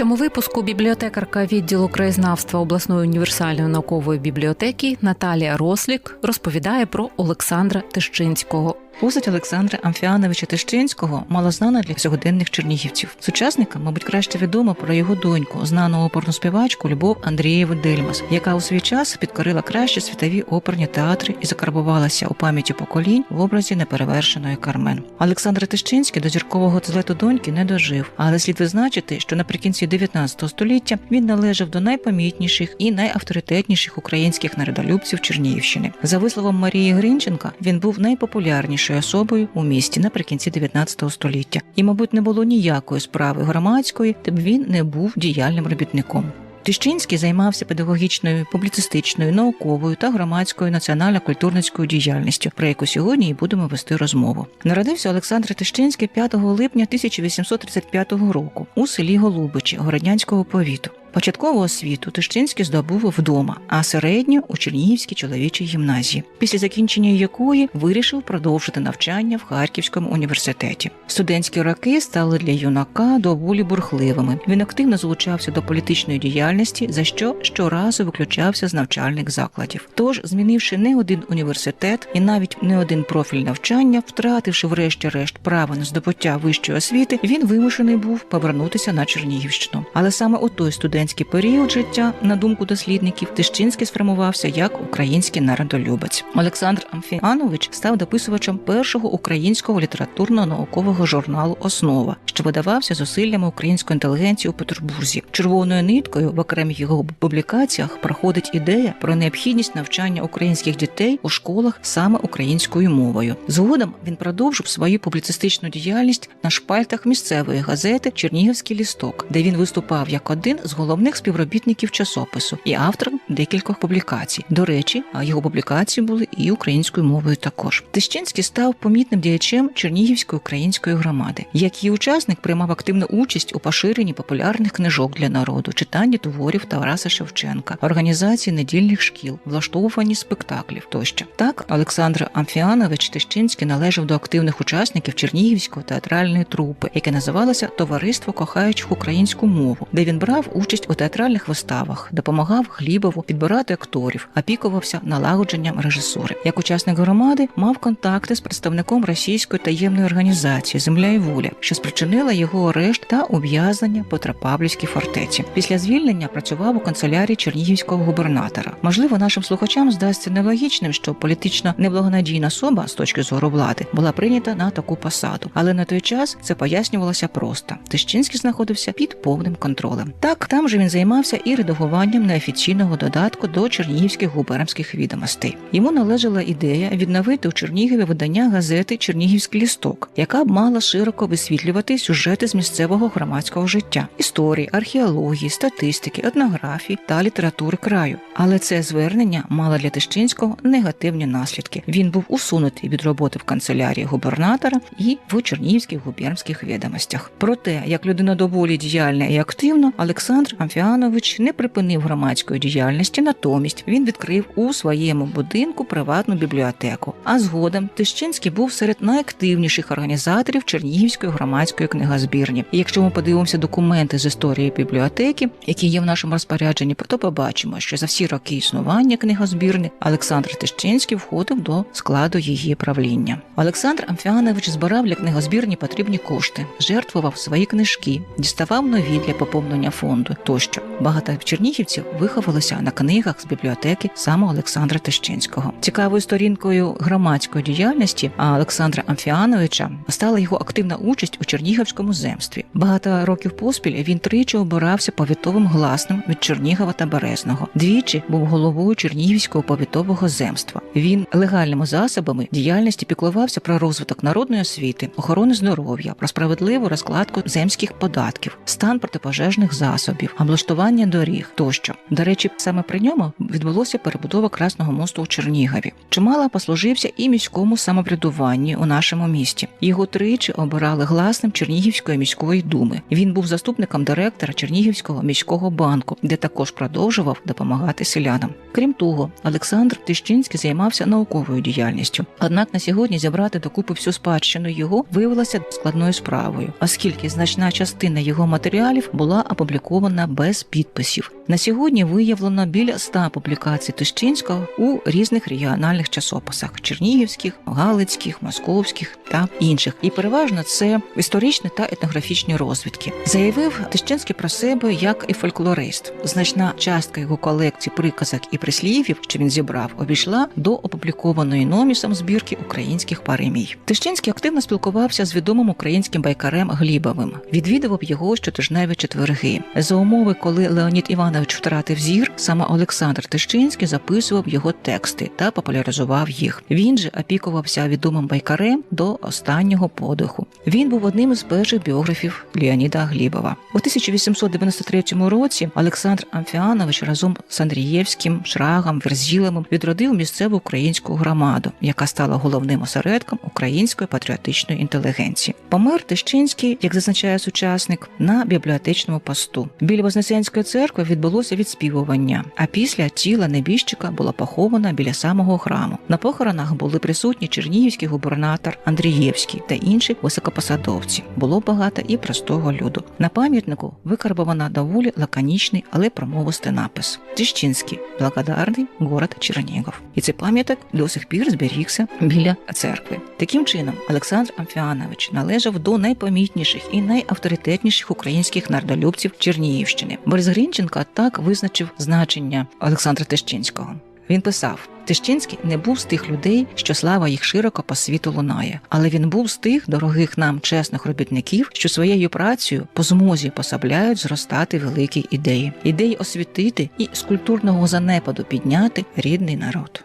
Цьому випуску бібліотекарка відділу краєзнавства обласної універсальної наукової бібліотеки Наталія Рослік розповідає про Олександра Тищинського. Постать Олександра Амфіановича Тищинського мало знана для сьогоденних чернігівців. Сучасникам, мабуть, краще відомо про його доньку, знану оперну співачку Любов Андрієву Дельмас, яка у свій час підкорила кращі світові оперні театри і закарбувалася у пам'яті поколінь в образі неперевершеної Кармен. Олександр Тищинський до зіркового злету доньки не дожив, але слід визначити, що наприкінці 19 століття він належав до найпомітніших і найавторитетніших українських народолюбців Чернігівщини. За висловом Марії Гринченка, він був найпопулярнішою особою у місті наприкінці 19 століття, і, мабуть, не було ніякої справи громадської, де б він не був діяльним робітником. Тищинський займався педагогічною, публіцистичною, науковою та громадською національно-культурницькою діяльністю, про яку сьогодні і будемо вести розмову. Народився Олександр Тищинський 5 липня 1835 року у селі Голубичі Городнянського повіту. Початкову освіту Тищинський здобув вдома, а середню у Чернігівській чоловічій гімназії, після закінчення якої вирішив продовжити навчання в Харківському університеті. Студентські роки стали для юнака доволі бурхливими. Він активно залучався до політичної діяльності, за що щоразу виключався з навчальних закладів. Тож, змінивши не один університет і навіть не один профіль навчання, втративши врешті-решт право на здобуття вищої освіти, він вимушений був повернутися на Чернігівщину. Але саме у той студент студентський період життя, на думку дослідників, Тищинський сформувався як український народолюбець. Олександр Амфіанович став дописувачем першого українського літературно-наукового журналу Основа, що видавався зусиллями української інтелігенції у Петербурзі. Червоною ниткою в окремих його публікаціях проходить ідея про необхідність навчання українських дітей у школах саме українською мовою. Згодом він продовжив свою публіцистичну діяльність на шпальтах місцевої газети Чернігівський лісток, де він виступав як один з головних співробітників часопису і автором декількох публікацій. До речі, його публікації були і українською мовою. Також Тищинський став помітним діячем Чернігівської української громади. Як її учасник приймав активну участь у поширенні популярних книжок для народу, читанні творів Тараса Шевченка, організації недільних шкіл, влаштовуванні спектаклів тощо. Так, Олександр Амфіанович Тищинський належав до активних учасників Чернігівської театральної трупи, яке називалося Товариство кохаючих українську мову, де він брав участь у театральних виставах, допомагав Глібову підбирати акторів, опікувався налагодженням режисури. Як учасник громади мав контакти з представником російської таємної організації Земля і воля, що спричинила його арешт та ув'язнення по Тропавлівській фортеці. Після звільнення працював у канцелярії чернігівського губернатора. Можливо, нашим слухачам здасться нелогічним, що політично неблагонадійна особа з точки зору влади була прийнята на таку посаду, але на той час це пояснювалося просто. Тищинський знаходився під повним контролем. Так там же він займався і редагуванням неофіційного додатку до чернігівських губернських відомостей. Йому належала ідея відновити у Чернігові видання газети Чернігівський лісток, яка б мала широко висвітлювати сюжети з місцевого громадського життя, історії, археології, статистики, етнографії та літератури краю. Але це звернення мало для Тищинського негативні наслідки. Він був усунутий від роботи в канцелярії губернатора і в Чернігівських губернських відомостях. Проте, як людина доволі діяльна і активна, Олександр Амфіанович не припинив громадської діяльності, натомість він відкрив у своєму будинку приватну бібліотеку. А згодом Тищинський був серед найактивніших організаторів Чернігівської громадської книгозбірні. І якщо ми подивимося документи з історії бібліотеки, які є в нашому розпорядженні, то побачимо, що за всі роки існування книгозбірні Олександр Тищинський входив до складу її правління. Олександр Амфіанович збирав для книгозбірні потрібні кошти, жертвував свої книжки, діставав нові для поповнення фонду тощо. Багато чернігівців виховалися на книгах з бібліотеки саме Олександра Тищинського. Цікавою сторінкою громадської діяльності Олександра Амфіановича стала його активна участь у Чернігівському земстві. Багато років поспіль він тричі обирався повітовим гласним від Чернігова та Березного. Двічі був головою Чернігівського повітового земства. Він легальними засобами діяльності піклувався про розвиток народної освіти, охорони здоров'я, про справедливу розкладку земських податків, стан протипожежних засобів, облаштування доріг тощо. До речі, саме при ньому відбулося перебудова Красного мосту у Чернігові. Чимало послужився і міському самоврядуванню у нашому місті. Його тричі обирали гласним Чернігівської міської думи. Він був заступником директора Чернігівського міського банку, де також продовжував допомагати селянам. Крім того, Олександр Тищинський займався науковою діяльністю. Однак на сьогодні зібрати докупи всю спадщину його виявилося складною справою, оскільки значна частина його матеріалів була опублікована без підписів. На сьогодні виявлено біля ста публікацій Тищинського у різних регіональних часописах: чернігівських, галицьких, московських та інших. І переважно це історичні та етнографічні розвідки. Заявив Тищинський про себе як і фольклорист. Значна частка його колекції приказок і прислів'їв, що він зібрав, обійшла до опублікованої номісом збірки українських паремій. Тищинський активно спілкувався з відомим українським байкарем Глібовим, відвідував його щотижневі четверги. За умови, коли Леонід Іванович втратив зір, саме Олександр Тищинський записував його тексти та популяризував їх. Він же опікувався відомим байкарем до останнього подиху. Він був одним із перших біографів Леоніда Глібова. У 1893 році Олександр Амфіанович разом з Андрієвським, Шрагом, Верзілемом відродив місцеву українську громаду, яка стала головним осередком української патріотичної інтелігенції. Помер Тищинський, як зазначає сучасник, на бібліотечному посту. Біля Вознесенської церкви відбулося відспівування, а після тіла небіжчика було поховано біля самого храму. На похоронах були присутні чернігівський губернатор Андрієвський та інші високопосадовці. Було багато і простого люду. На пам'ятнику викарбовано доволі лаконічний, але промовистий напис: Тищинський, благодарний город Чернігов. І цей пам'яток до сих пір зберігся біля церкви. Таким чином, Олександр Амфіанович належав до найпомітніших і найавторитетніших українських народолюбців Чернігівщини. Борис Грінченко так визначив значення Олександра Тищинського. Він писав: Тищинський не був з тих людей, що слава їх широко по світу лунає, але він був з тих дорогих нам чесних робітників, що своєю працею по змозі пособляють зростати великі ідеї, ідеї освітити і з культурного занепаду підняти рідний народ.